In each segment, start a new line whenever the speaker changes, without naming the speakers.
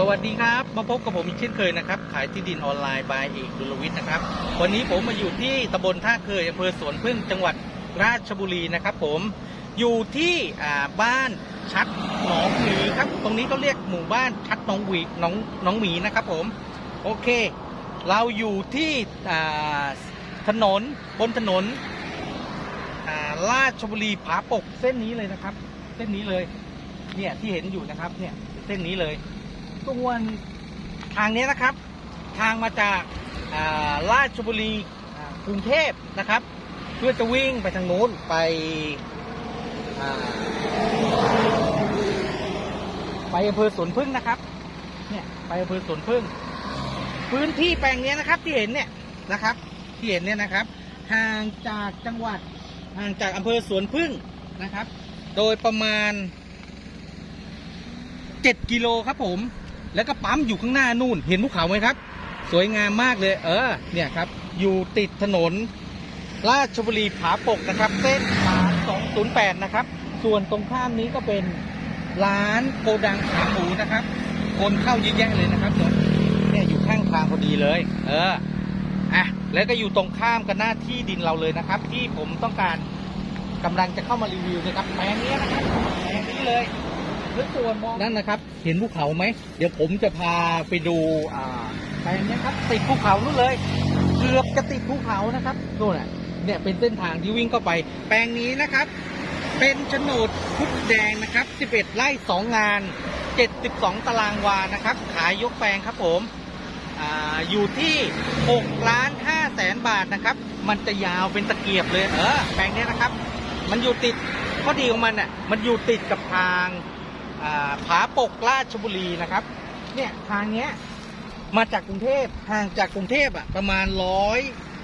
สวัสดีครับ มาพบกับผมอีกเช่นเคยนะครับ ขายที่ดินออนไลน์บายเอกดุลวิทย์นะครับ วันนี้ผมมาอยู่ที่ตำบลท่าเคยอำเภอสวนพึ่งจังหวัดราชบุรีนะครับ ผมอยู่ที่บ้านชัดหนองหมีครับ ตรงนี้เขาเรียกหมู่บ้านชัดหนองหวีหนองหนองหมีนะครับ ผมโอเค เราอยู่ที่ถนนบนถนนราชบุรีผาปกเส้นนี้เลยนะครับ เส้นนี้เลย เนี่ยที่เห็นอยู่นะครับเนี่ยเส้นนี้เลย ส่วนทางนี้นะครับ ทางมาจากราชบุรีกรุงเทพนะครับ เพื่อจะวิ่งไปทางโน้นไปไปอำเภอสวนพึ่งนะครับ เนี่ยไปอำเภอสวนพึ่ง พื้นที่แปลงนี้นะครับที่เห็นเนี่ยนะครับ ที่เห็นเนี่ยนะครับ ห่างจากจังหวัดห่างจากอำเภอสวนพึ่งนะครับ โดยประมาณ 7 กิโลครับผม แล้วก็ปั๊มอยู่ข้างหน้านู่น เห็นภูเขาไหมครับ สวยงามมากเลย เออ เนี่ยครับ อยู่ติดถนน ราชบุรีผาปกนะครับ เส้นสาม208นะครับ ส่วนตรงข้ามนี้ก็เป็นร้านโกดังขาหมูนะครับ คนเข้าเยอะแยะเลยนะครับเนี่ยอยู่ข้างทางพอดีเลย เออ อะ แล้วก็อยู่ตรงข้ามกันหน้าที่ดินเราเลยนะครับ ที่ผมต้องการกำลังจะเข้ามารีวิวนะครับแปลงนี้นะครับแปลงนี้เลย นมองนั่นนะครับ เห็นภูเขาไหม เดี๋ยวผมจะพาไปดูอ่าแปลงนี้ครับติดภูเขานู่นเลย เกือบจะติดภูเขานะครับนู่นน่ะเนี่ยเป็นเส้นทางที่วิ่งเข้าไป แปลงนี้นะครับ เป็นโฉนดพุทธแดงนะครับ 11 ไร่ 2 งาน 72 ตารางวานะครับ ขายยกแปลงครับผมออยู่ที่6ล้าน5แสนบาทนะครับ มันจะยาวเป็นตะเกียบเลย เออ แปลงนี้นะครับ มันอยู่ติดข้อดีของมันอะ มันอยู่ติดกับทาง ผาปกราชบุรีนะครับ เนี่ยทางเนี้ยมาจากกรุงเทพห่างจากกรุงเทพอะประมาณร้อย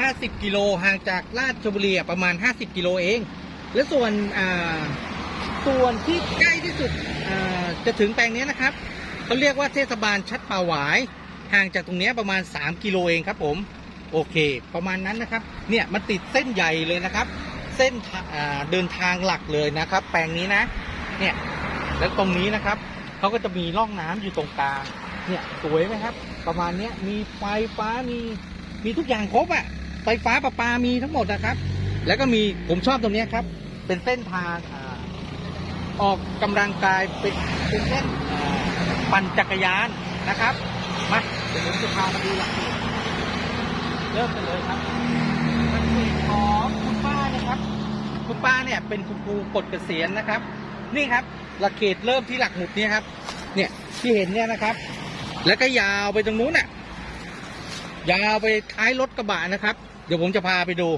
ห้าสิบกิโลห่างจากราชบุรีอะประมาณห้าสิบกิโลเอง และส่วนอ่าส่วนที่ใกล้ที่สุดอ่าจะถึงแปลงนี้นะครับเขาเรียกว่าเทศบาลชัดป่าหวาย ห่างจากตรงนี้ประมาณ 3 กิโลเองครับผม โอเค ประมาณนั้นนะครับ เนี่ยมันติดเส้นใหญ่เลยนะครับ เส้นเดินทางหลักเลยนะครับ แปลงนี้นะ เนี่ย แล้วตรงนี้นะครับเขาก็จะมีร่องน้ำอยู่ตรงกลางเนี่ยสวยไหมครับ ประมาณเนี้ยมีไฟฟ้ามีมีทุกอย่างครบอะ่ะไฟฟ้าประปามีทั้งหมดนะครับ แล้วก็มีผมชอบตรงนี้ครับ เป็นเส้นทางอออกกำลังกายเป็นเป็นเส้นปั่นจักรยานนะครับมาเดี๋ยวผมจะพามาดูหลักเริ่มกันเลยครับหลักเกณฑ์ของคุณป้านะครับ คุณป้าเนี่ยเป็นคุณครูปลดเกษียณนะครับ นี่ครับ หลักเขตเริ่มที่หลักหมุดเนี่ยครับ เนี่ยที่เห็นเนี่ยนะครับ แล้วก็ยาวไปตรงนู้นน่ะ ยาวไปท้ายรถกระบะนะครับ เดี๋ยวผมจะพาไปดู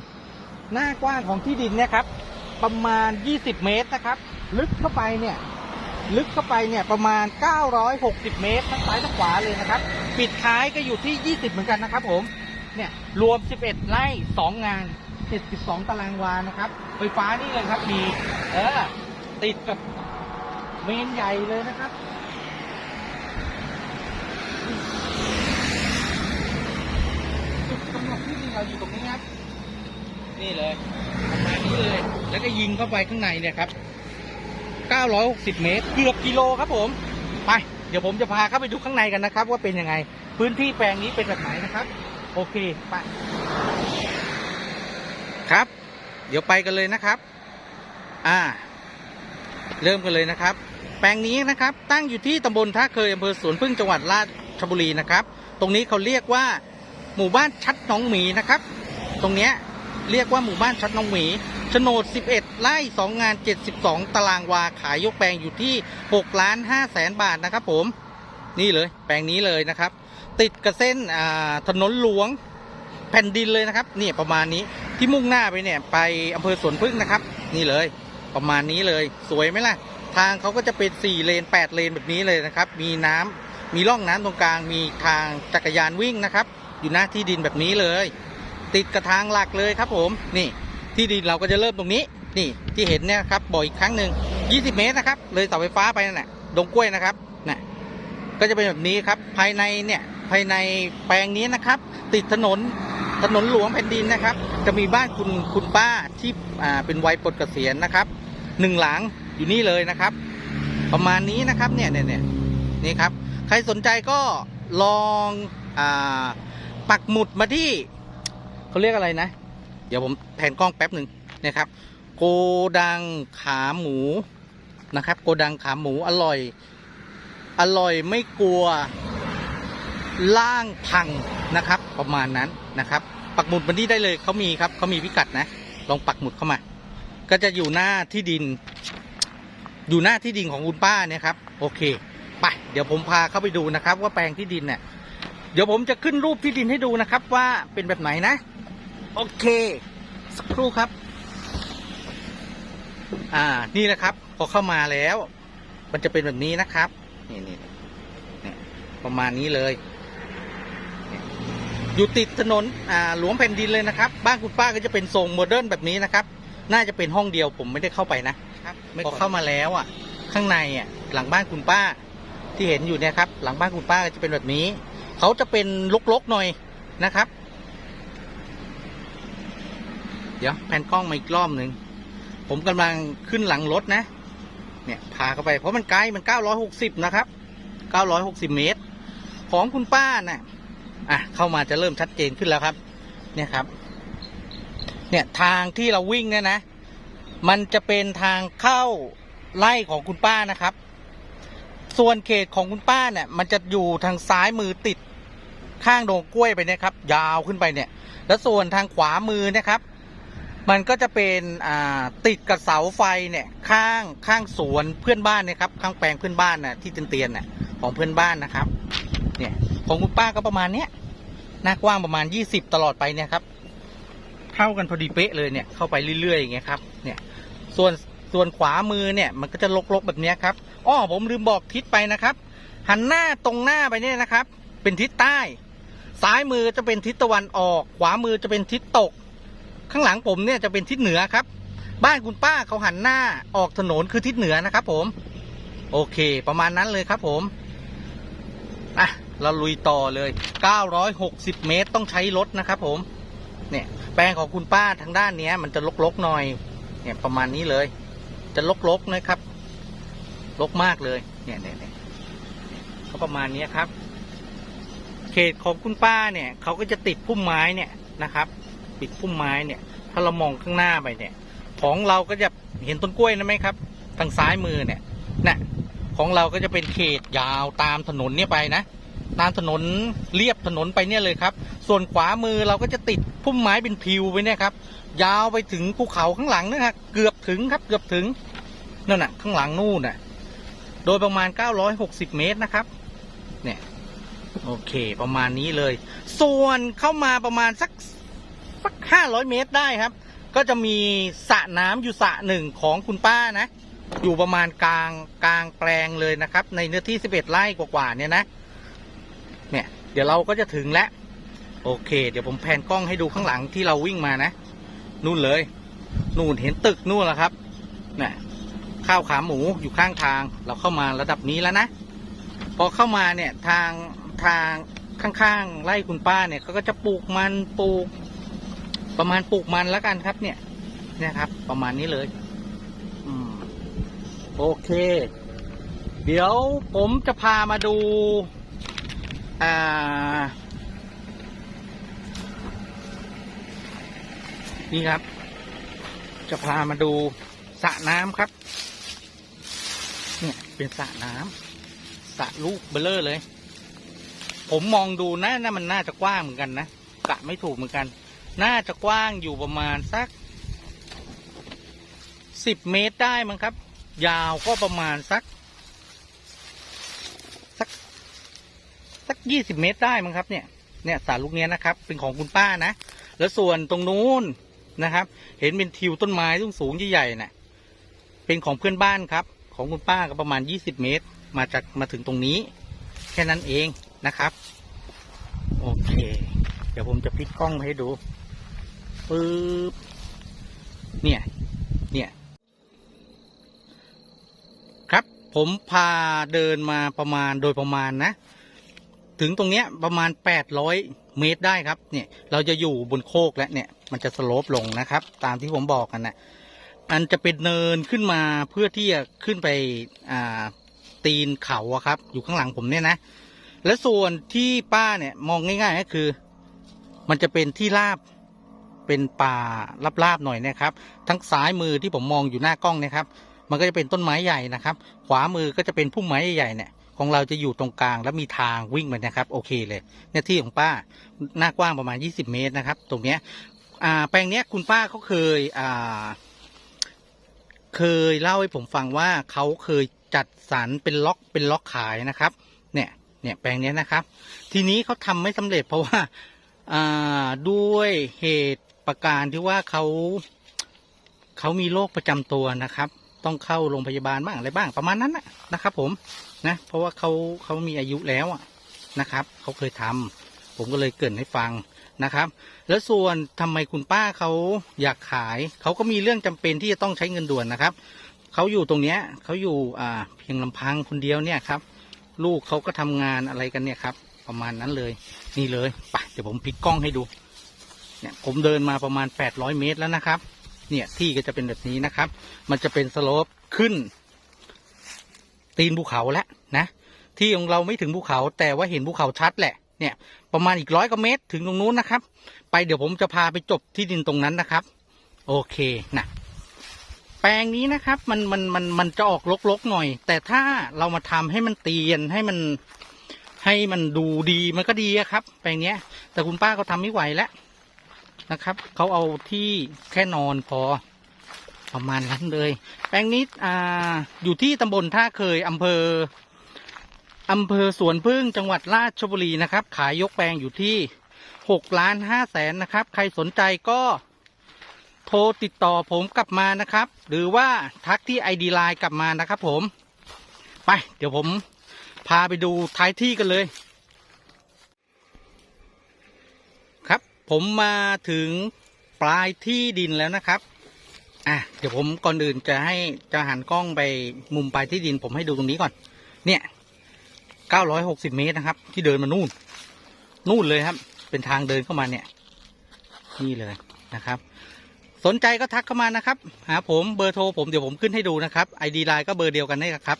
หน้ากว้างของที่ดินเนี่ยครับ ประมาณ 20 เมตรนะครับ ลึกเข้าไปเนี่ย ลึกเข้าไปเนี่ยประมาณ 960 เมตรทั้งซ้ายทั้งขวาเลยนะครับ ปิดท้ายก็อยู่ที่ 20 เหมือนกันนะครับ ผม เนี่ยรวม 11 ไร่ 2 งาน 72 ตารางวานะครับ ไฟฟ้านี่เลยครับ มี เออ ติดกับ เมนใหญ่เลยนะครับ จุดกำหนดที่ดินเราอยู่ตรงนี้ครับ นี่เลยประมาณนี้เลย แล้วก็ยิงเข้าไปข้างในเนี่ยครับ 960 เมตร เกือบกิโลครับผม ไป เดี๋ยวผมจะพาเข้าไปดูข้างในกันนะครับ ว่าเป็นยังไง พื้นที่แปลงนี้เป็นแบบไหนนะครับ โอเค ไป ครับ เดี๋ยวไปกันเลยนะครับ อ่า เริ่มกันเลยนะครับ แปลงนี้นะครับตั้งอยู่ที่ตำบลท่าเคยอำเภอสวนพึ่งจังหวัดราชบุรีนะครับ ตรงนี้เขาเรียกว่าหมู่บ้านชัดหนองหมีนะครับ ตรงเนี้ยเรียกว่าหมู่บ้านชัดหนองหมีโฉนด 11 ไร่ 2 งาน 72 ตารางวา ขายยกแปลงอยู่ที่6ล้าน5แสนบาทนะครับ ผม นี่เลย แปลงนี้เลยนะครับ ติดกับเส้นถนนหลวงแผ่นดินเลยนะครับ นี่ประมาณนี้ที่มุ่งหน้าไปเนี่ย ไปอำเภอสวนพึ่งนะครับ นี่เลย ประมาณนี้เลย สวยไหมล่ะ ทางเขาก็จะเป็น4เลน8เลนแบบนี้เลยนะครับ มีน้ำมีร่องน้ำตรงกลาง มีทางจักรยานวิ่งนะครับ อยู่หน้าที่ดินแบบนี้เลย ติดกับทางหลักเลยครับผมนี่ที่ดินเราก็จะเริ่มตรงนี้ นี่ที่เห็นเนี่ยครับบ่อยอีกครั้งหนึ่ง20 เมตรนะครับ เลยเสาไฟฟ้าไปนั่นแหละดงกล้วยนะครับน่ะก็จะเป็นแบบนี้ครับภายในเนี่ยภายในแปลงนี้นะครับ ติดถนนถนนหลวงแผ่นดินนะครับ จะมีบ้านคุณคุณป้าที่อ่าเป็นวัยปลดเกษียณนะครับหนึ่งหลัง อยู่นี่เลยนะครับ ประมาณนี้นะครับเนี่ยเนี่ยเนี่ยนี่ครับ ใครสนใจก็ลองอาปักหมุดมาที่เขาเรียกอะไรนะ เดี๋ยวผมแผนกล้องแป๊บหนึ่งนะครับ โกดังขาหมูนะครับ โกดังขาหมูอร่อย อร่อยไม่กลัวล่างพังนะครับ ประมาณนั้นนะครับ ปักหมุดมาที่ได้เลยเขามีครับเขามีพิกัดนะ ลองปักหมุดเข้ามา ก็จะอยู่หน้าที่ดิน อยู่หน้าที่ดินของคุณป้าเนี่ยครับ โอเคไปเดี๋ยวผมพาเข้าไปดูนะครับ ว่าแปลงที่ดินเนี่ยเดี๋ยวผมจะขึ้นรูปที่ดินให้ดูนะครับ ว่าเป็นแบบไหนนะ โอเค สักครู่ครับ อ่านี่นะครับ พอเข้ามาแล้ว มันจะเป็นแบบนี้นะครับ นี่นี่นี่ประมาณนี้เลย อยู่ติดถนนอ่าหลวงแผ่นดินเลยนะครับ บ้านคุณป้าก็จะเป็นทรงโมเดิร์นแบบนี้นะครับ น่าจะเป็นห้องเดียวผมไม่ได้เข้าไปนะ ครับพอเข้ามาแล้วอะ ข้างในอะหลังบ้านคุณป้า ที่เห็นอยู่เนี่ยครับ หลังบ้านคุณป้าก็จะเป็นแบบนี้เขาจะเป็นลกๆหน่อยนะครับ เดี๋ยวแผ่นกล้องมาอีกรอบหนึ่งผมกำลังขึ้นหลังรถนะ เนี่ยพาเข้าไปเพราะมันไกลมัน960นะครับ960เมตร ของคุณป้าน่ะอะเข้ามาจะเริ่มชัดเจนขึ้นแล้วครับ เนี่ยครับ เนี่ยทางที่เราวิ่งเนี่ยนะ มันจะเป็นทางเข้าไล่ของคุณป้านะครับ ส่วนเขตของคุณป้าเนี่ย มันจะอยู่ทางซ้ายมือติดข้างโดงกล้วยไปเนี่ยครับ ยาวขึ้นไปเนี่ย แล้วส่วนทางขวามือเนะครับ มันก็จะเป็นอ่าติดกับเสาไฟเนี่ยข้างข้างสวนเพื่อนบ้านเนี่ยครับ ข้างแปลงเพื่อนบ้านน่ะที่เตียนๆน่ะของเพื่อนบ้านนะครับ เนี่ยของคุณป้าก็ประมาณเนี้ยหน้ากว้างประมาณ 20 ตลอดไปเนี่ยครับ เท่ากันพอดีเป๊ะเลยเนี่ยเข้าไปเรื่อยๆอย่างเงี้ยครับ ส่วนส่วนขวามือเนี่ยมันก็จะลกๆแบบนี้ครับอ้อผมลืมบอกทิศไปนะครับ หันหน้าตรงหน้าไปเนี่ยนะครับ เป็นทิศใต้ ซ้ายมือจะเป็นทิศตะวันออก ขวามือจะเป็นทิศตก ข้างหลังผมเนี่ยจะเป็นทิศเหนือครับ บ้านคุณป้าเขาหันหน้าออกถนนคือทิศเหนือนะครับ ผม โอเค ประมาณนั้นเลยครับ ผมอะเราลุยต่อเลย 960 เมตรต้องใช้รถนะครับ ผม เนี่ย แปลงของคุณป้าทางด้านเนี้ยมันจะลกๆหน่อย เนี่ยประมาณนี้เลย จะลกๆนะครับ ลกมากเลย เนี่ยเนี่ยเนี่ยก็ประมาณนี้ครับ เขตของคุณป้าเนี่ยเขาก็จะติดพุ่มไม้เนี่ยนะครับติดพุ่มไม้เนี่ย ถ้าเรามองข้างหน้าไปเนี่ย ของเราก็จะเห็นต้นกล้วยนะไหมครับ ทางซ้ายมือเนี่ยนะของเราก็จะเป็นเขตยาวตามถนนเนี่ยไปนะตามถนนเรียบถนนไปเนี่ยเลยครับ ส่วนขวามือเราก็จะติดพุ่มไม้เป็นพิวไปเนี่ยครับ ยาวไปถึงภูเขาข้างหลังนะครับเกือบถึงครับเกือบถึงนั่นน่ะ ข้างหลังนู่นน่ะ โดยประมาณ 960 เมตรนะครับ เนี่ย โอเค ประมาณนี้เลย ส่วนเข้ามาประมาณสักสัก500เมตรได้ครับ ก็จะมีสระน้ำอยู่สระหนึ่งของคุณป้านะ อยู่ประมาณกลางกลางแปลงเลยนะครับ ในเนื้อที่11ไร่กว่าๆเนี่ยนะ เนี่ย เดี๋ยวเราก็จะถึงแล้ว โอเค เดี๋ยวผมแพนกล้องให้ดูข้างหลังที่เราวิ่งมานะ นู่นเลย นู่นเห็นตึกนู่นแล้วครับน่ะข้าวขาหมูอยู่ข้างทาง เราเข้ามาระดับนี้แล้วนะ พอเข้ามาเนี่ยทางทางข้างๆไร่คุณป้าเนี่ยเขาก็จะปลูกมันปลูก ประมาณปลูกมันแล้วกันครับเนี่ยนี่ยครับ ประมาณนี้เลยอืมโอเค เดี๋ยวผมจะพามาดู อ่า นี่ครับ จะพามาดูสระน้ำครับ เนี่ยเป็นสระน้ำสระลูกเบลเลอร์เลย ผมมองดูนะน่ามันน่าจะกว้างเหมือนกันนะกะไม่ถูกเหมือนกัน น่าจะกว้างอยู่ประมาณสักสิบเมตรได้มั้งครับ ยาวก็ประมาณสักสักสักยี่สิบเมตรได้มั้งครับเนี่ยเนี่ยสระลูกเนี้ยนะครับ เป็นของคุณป้านะ แล้วส่วนตรงนู้น นะครับ เห็นเป็นทิวต้นไม้สูงสูงใหญ่ๆน่ะ เป็นของเพื่อนบ้านครับ ของคุณป้าก็ประมาณยี่สิบเมตร มาจากมาถึงตรงนี้ แค่นั้นเองนะครับ โอเค เดี๋ยวผมจะพลิกกล้องให้ดูปึ๊บเนี่ย เนี่ย ครับผมพาเดินมาประมาณโดยประมาณนะ ถึงตรงเนี้ยประมาณ 800 เมตรได้ครับเนี่ยเราจะอยู่บนโคกแล้วเนี่ยมันจะสโลปลงนะครับ ตามที่ผมบอกกันนะมันจะเป็นเนินขึ้นมาเพื่อที่จะขึ้นไปอ่าตีนเขาอะครับ อยู่ข้างหลังผมเนี่ยนะ และส่วนที่ป้าเนี่ยมองง่าย ๆ ก็คือ มันจะเป็นที่ราบเป็นป่าราบๆหน่อยนะครับ ทั้งซ้ายมือที่ผมมองอยู่หน้ากล้องนะครับ มันก็จะเป็นต้นไม้ใหญ่นะครับ ขวามือก็จะเป็นพุ่มไม้ใหญ่ๆเนี่ย ของเราจะอยู่ตรงกลางแล้วมีทางวิ่งไปนะครับโอเคเลยเนี่ยที่ของป้าหน้ากว้างประมาณ 20 เมตรนะครับ ตรงเนี้ยแปลงเนี้ยคุณป้าเขาเคยเคยเล่าให้ผมฟังว่าเขาเคยจัดสรรเป็นล็อกเป็นล็อกขายนะครับ เนี่ยเนี่ยแปลงเนี้ยนะครับ ทีนี้เขาทำไม่สำเร็จเพราะว่าอ่าด้วยเหตุประการที่ว่าเขาเขามีโรคประจำตัวนะครับ ต้องเข้าโรงพยาบาลบ้างอะไรบ้างประมาณนั้นนะครับ ผมนะ เพราะว่าเขาเขามีอายุแล้วนะครับเขาเคยทำผมก็เลยเกรินให้ฟังนะครับ แล้วส่วนทำไมคุณป้าเขาอยากขายเขาก็มีเรื่องจำเป็นที่จะต้องใช้เงินด่วนนะครับเขาอยู่ตรงเนี้ยเขาอยู่อ่าเพียงลำพังคนเดียวเนี่ยครับ ลูกเขาก็ทำงานอะไรกันเนี่ยครับ ประมาณนั้นเลยนี่เลยไปเดี๋ยวผมพลิกกล้องให้ดูเนี่ยผมเดินมาประมาณ 800 เมตรแล้วนะครับ เนี่ยที่ก็จะเป็นแบบนี้นะครับ มันจะเป็นสโลปขึ้น ตีนภูเขาแล้วนะ ที่ของเราไม่ถึงภูเขาแต่ว่าเห็นภูเขาชัดแหละ เนี่ย ประมาณอีกร้อยกว่าเมตรถึงตรงนู้นนะครับ ไปเดี๋ยวผมจะพาไปจบที่ดินตรงนั้นนะครับ โอเคนะแปลงนี้นะครับมันมันมันมันจะออกลกๆหน่อย แต่ถ้าเรามาทำให้มันเตียนให้มันให้มันดูดีมันก็ดีครับ แปลงเนี้ย แต่คุณป้าก็ทำไม่ไหวแล้ว นะครับ เขาเอาที่แค่นอนพอประมาณนั้นเลย แปลงนี้อ่าอยู่ที่ตำบลท่าเคยอำเภออำเภอสวนพึ่งจังหวัดราชบุรีนะครับ ขายยกแปลงอยู่ที่หกล้านห้าแสนนะครับ ใครสนใจก็โทรติดต่อผมกลับมานะครับ หรือว่าทักที่ไอดีไลน์กลับมานะครับผม ไป เดี๋ยวผมพาไปดูท้ายที่กันเลย ครับ ผมมาถึงปลายที่ดินแล้วนะครับ อะเดี๋ยวผมก่อนอื่นจะให้จะหันกล้องไปมุมปลายที่ดิน ผมให้ดูตรงนี้ก่อน เนี่ย960เมตรนะครับ ที่เดินมานู่น นู่นเลยครับ เป็นทางเดินเข้ามาเนี่ย นี่เลยนะครับ สนใจก็ทักเข้ามานะครับ หาผมเบอร์โทรผมเดี๋ยวผมขึ้นให้ดูนะครับไอดีไลน์ก็เบอร์เดียวกันนี่ครับ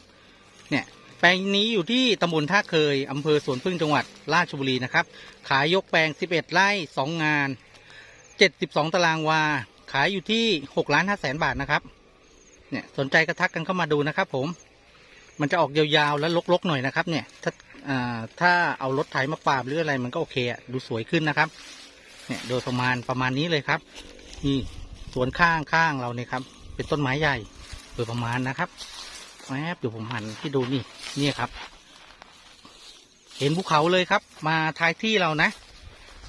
เนี่ย แปลงนี้อยู่ที่ตำบลท่าเคยอำเภอสวนพึ่งจังหวัดราชบุรีนะครับ ขายยกแปลง 11 ไร่ 2 งาน 72 ตารางวา ขายอยู่ที่6ล้าน5แสนบาทนะครับ เนี่ยสนใจก็ทักกันเข้ามาดูนะครับผม มันจะออกยาวๆแล้วลกๆหน่อยนะครับ เนี่ย ถ้าอ่าถ้าเอารถไถมาปาบหรืออะไรมันก็โอเคอะดูสวยขึ้นนะครับ เนี่ยโดยประมาณประมาณนี้เลยครับ นี่สวนข้างข้างเราเนี่ยครับ เป็นต้นไม้ใหญ่โดยประมาณนะครับ แวบเดี๋ยวผมหันที่ดูนี่ เนี่ยครับ เห็นภูเขาเลยครับ มาท้ายที่เรานะ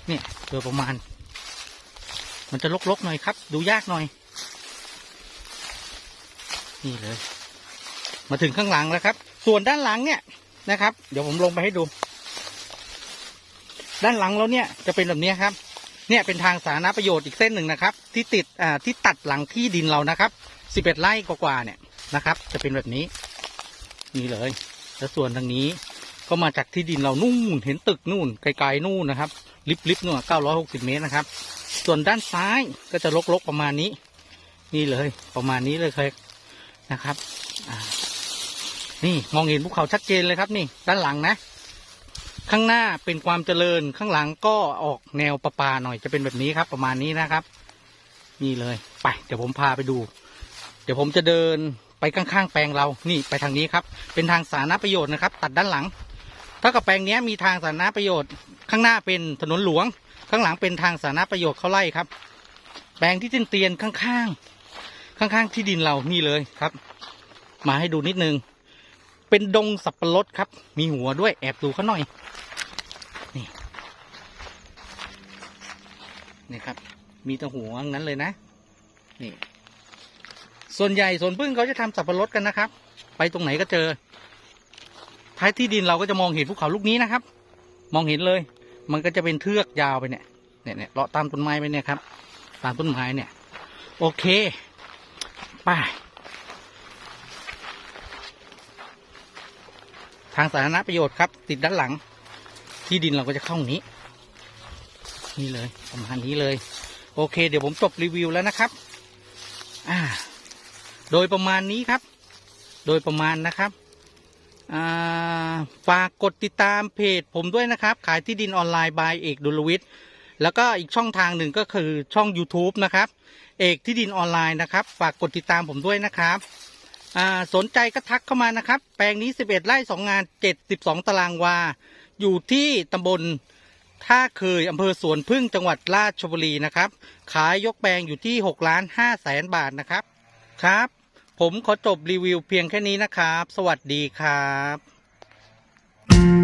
เนี่ยโดยประมาณ มันจะลกๆหน่อยครับ ดูยากหน่อย นี่เลย มาถึงข้างหลังแล้วครับ ส่วนด้านหลังเนี่ยนะครับ เดี๋ยวผมลงไปให้ดู ด้านหลังเราเนี่ยจะเป็นแบบนี้ครับ เนี่ยเป็นทางสาธารณประโยชน์อีกเส้นหนึ่งนะครับ ที่ติดอ่าที่ตัดหลังที่ดินเรานะครับสิบเอ็ดไร่กว่าๆเนี่ย นะครับ จะเป็นแบบนี้ นี่เลย แล้วส่วนทางนี้ก็มาจากที่ดินเรานู่นเห็นตึกนู่นไกลๆนู่นนะครับ ลิบๆนู่นเก้าร้อยหกสิบเมตรนะครับ ส่วนด้านซ้ายก็จะลกๆประมาณนี้ นี่เลยประมาณนี้เลยครับนะครับนี่มองเห็นภูเขาชัดเจนเลยครับ นี่ ด้านหลังนะ ข้างหน้าเป็นความเจริญข้างหลังก็ออกแนวประปาหน่อยจะเป็นแบบนี้ครับ ประมาณนี้นะครับ นี่เลย ไป เดี๋ยวผมพาไปดู เดี๋ยวผมจะเดิน ไปข้างๆแปลงเรานี่ไปทางนี้ครับ เป็นทางสาธารณประโยชน์นะครับ ตัดด้านหลังถ้ากับแปลงนี้มีทางสาธารณประโยชน์ ข้างหน้าเป็นถนนหลวง ข้างหลังเป็นทางสาธารณประโยชน์เขาไล่ครับ แปลงที่เตียนข้างๆข้างๆที่ดินเรานี่เลยครับ มาให้ดูนิดนึง เป็นดงสับปะรดครับ มีหัวด้วยแอบดูเขาหน่อยนี่นี่ครับ มีแตะหัวงนั้นเลยนะนี่ ส่วนใหญ่สวนพึ่งเขาจะทำสับปะรดกันนะครับ ไปตรงไหนก็เจอ ท้ายที่ดินเราก็จะมองเห็นภูเขาลูกนี้นะครับ มองเห็นเลย มันก็จะเป็นเทือกยาวไปเนี่ยเนี่ยเนี่ยเลาะตามต้นไม้ไปเนี่ยครับ ตามต้นไม้เนี่ย โอเคไปทางสาธารณประโยชน์ครับ ติดด้านหลัง ที่ดินเราก็จะเข้าอย่างนี้ นี่เลยประมาณนี้เลย โอเค เดี๋ยวผมจบรีวิวแล้วนะครับ อ่า โดยประมาณนี้ครับ โดยประมาณนะครับาฝากกดติดตามเพจผมด้วยนะครับ ขายที่ดินออนไลน์บายเอกดุลวิทย์แล้วก็อีกช่องทางหนึ่งก็คือช่อง YouTube นะครับ เอกที่ดินออนไลน์นะครับ ฝากกดติดตามผมด้วยนะครับสนใจก็ทักเข้ามานะครับ แปลงนี้ 11 ไร่ 2 งาน 72 ตารางวา อยู่ที่ตำบลท่าเคยอำเภอสวนพึ่งจังหวัดราชบุรีนะครับ ขายยกแปลงอยู่ที่6ล้าน5แสนบาทนะครับ ครับ ผมขอจบรีวิวเพียงแค่นี้นะครับ สวัสดีครับ